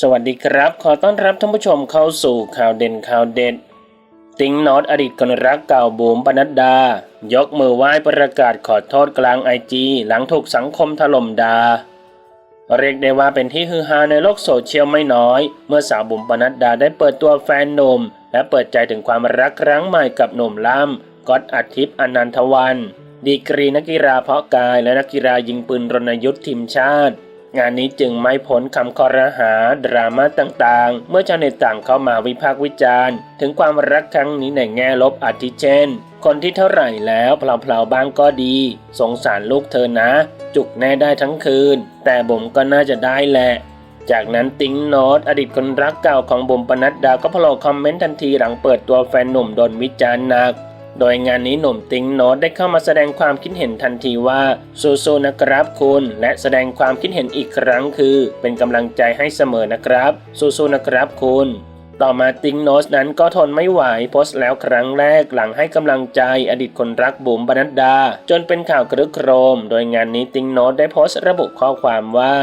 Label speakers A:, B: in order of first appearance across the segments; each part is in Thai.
A: สวัสดีครับ ขอต้อนรับท่านผู้ชมเข้าสู่ข่าวเด่นข่าวเด็ด ติงนอตอดีตคนรักเก่าบูมปนัดดา ยกมือไหว้ประกาศขอโทษกลางไอจีหลังถูกสังคมถล่มดา เรียกได้ว่าเป็นที่ฮือฮาในโลกโซเชียลไม่น้อย เมื่อสาวบุ๋มปนัดดาได้เปิดตัวแฟนหนุ่ม และเปิดใจถึงความรักครั้งใหม่กับหนุ่มล่ำก๊อตอาทิตย์อนันทวัน ดีกรีนักกีฬาเพาะกายและนักกีฬายิงปืนรณยุทธ์ทีมชาติ งานนี้จึงไม่พ้นคำคอรหา ดราม่าต่างๆ เมื่อชาวเน็ตต่างเข้ามาวิพากษ์วิจารณ์ ถึงความรักครั้งนี้ในแง่ลบอาทิเช่น คนที่เท่าไหร่แล้วเพลาๆบ้างก็ดี สงสารลูกเธอนะ จุกแน่ได้ทั้งคืน แต่บ่มก็น่าจะได้แหละจากนั้นติ้งโนตอดีตคนรักเก่าของบุมปนัดดาก็โลคอมเมนต์ทันทีหลังเปิดตัวแฟนหนุ่มโดนวิจารณ์หนัก โดยงานนี้หนุ่มติงโนตได้เข้ามาแสดงความคิดเห็นทันทีว่าสู้ๆนะครับคุณและแสดงความคิดเห็นอีกครั้งคือ เป็นกำลังใจให้เสมอนะครับสู้ๆนะครับคุณต่อมาติงโนสนั้นก็ทนไม่ไหวโพสต์แล้วครั้งแรกหลังให้กำลังใจอดีตคนรักบุ๋มบรรณดดา จนเป็นข่าวกระโครม โดยงานนี้ติงโนสได้โพสต์ระบุข้อความว่า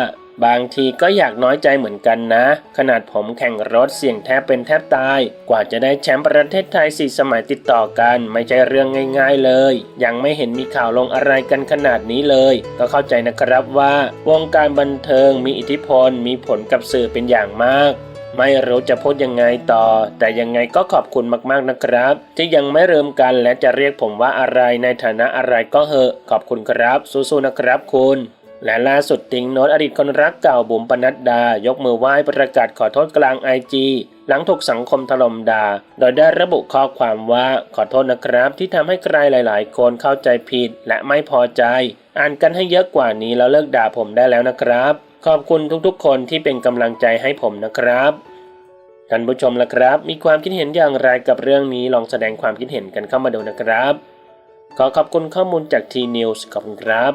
A: บางทีก็อยากน้อยใจเหมือนกันนะ ขนาดผมแข่งรถเสี่ยงแทบเป็นแทบตาย กว่าจะได้แชมป์ประเทศไทยสี่สมัยติดต่อกัน ไม่ใช่เรื่องง่ายๆเลย ยังไม่เห็นมีข่าวลงอะไรกันขนาดนี้เลย ก็เข้าใจนะครับว่าวงการบันเทิงมีอิทธิพลมีผลกับสื่อเป็นอย่างมากไม่รู้จะพูดยังไงต่อ แต่ยังไงก็ขอบคุณมากๆนะครับ ที่ยังไม่เริ่มกันและจะเรียกผมว่าอะไรในฐานะอะไรก็เหอะ ขอบคุณครับ สู้ๆนะครับคุณ และล่าสุดติงโนตอดีตคนรักเก่าบุ๋มปนัดดายกมือไหว้ประกาศขอโทษกลางไอจีหลังถูกสังคมถล่มด่า โดยได้ระบุข้อความว่าขอโทษนะครับ ที่ทำให้ใครหลาย ๆ คนเข้าใจผิดและไม่พอใจ อ่านกันให้เยอะกว่านี้แล้วเลิกด่าผมได้แล้วนะครับ ขอบคุณทุกๆ คนที่เป็นกำลังใจให้ผมนะครับท่านผู้ชมล่ะครับ มีความคิดเห็นอย่างไรกับเรื่องนี้ลองแสดงความคิดเห็นกันเข้ามาดูนะครับ ขอขอบคุณข้อมูลจากทีนิวส์ขอบคุณครับ